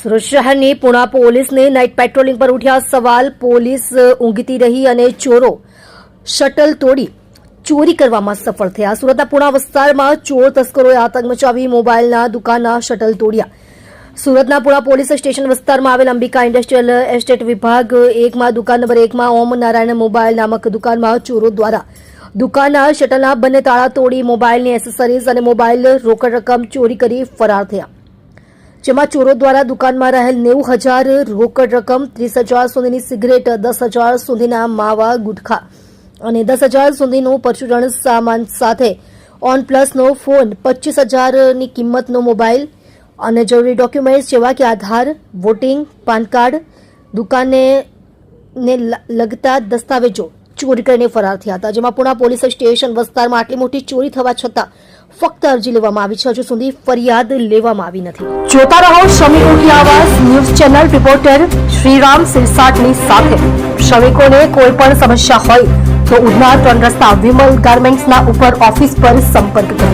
સુરત શહેરની પુણા પોલીસને night patrolling પર ઉઠ્યા સવાલ, પોલીસ ઊંઘતી રહી અને ચોરો શટલ તોડી ચોરી કરવામાં સફળ થયા. સુરતના પુણા વિસ્તારમાં ચોર તસ્કરોએ આતંક મચાવી મોબાઈલના દુકાનના શટલ તોડ્યા. સુરતના પુણા પોલીસ સ્ટેશન વિસ્તારમાં આવેલ અંબિકા ઇન્ડસ્ટ્રીયલ એસ્ટેટ વિભાગ એકમાં, દુકાન નંબર એકમાં ઓમ નારાયણ મોબાઈલ નામક દુકાનમાં ચોરો દ્વારા દુકાનના શટલના બંને તાળા તોડી મોબાઈલની એસેસરીઝ અને મોબાઈલ રોકડ રકમ ચોરી કરી ફરાર થયા. જેમાં ચોરો દ્વારા દુકાનમાં રહેલ નેવું હજાર રોકડ રકમ, ત્રીસ હજાર સુધીની સિગરેટ, દસ હજાર સુધીના માવા, ગુટખા અને દસ હજાર સુધીનું પરચુરણ સામાન સાથે ઓન પ્લસનો ફોન, પચીસ હજારની કિંમતનો મોબાઈલ અને જરૂરી ડોક્યુમેન્ટ્સ જેવા કે આધાર, વોટિંગ, પાન કાર્ડ દુકાને ને લગતા દસ્તાવેજો. ચોરી કરીને ફરાર થયા હતા, જેમાં પુણા પોલીસ સ્ટેશન વિસ્તારમાં આટલી મોટી ચોરી થવા છતાં ફક્ત અરજી લેવામાં આવી છે. હજુ સુધી ફરિયાદ લેવામાં આવી નથી. જોતા રહો શ્રમિકો કી આવાજ ન્યૂઝ ચેનલ રિપોર્ટર શ્રીરામ સિરસાટની સાથે. શ્રમિકોને કોઈ પણ સમસ્યા હોય તો ઉધના ત્રણ રસ્તા વિમલ ગાર્મેન્ટ્સના ઉપર ઓફિસ પર સંપર્ક કરો.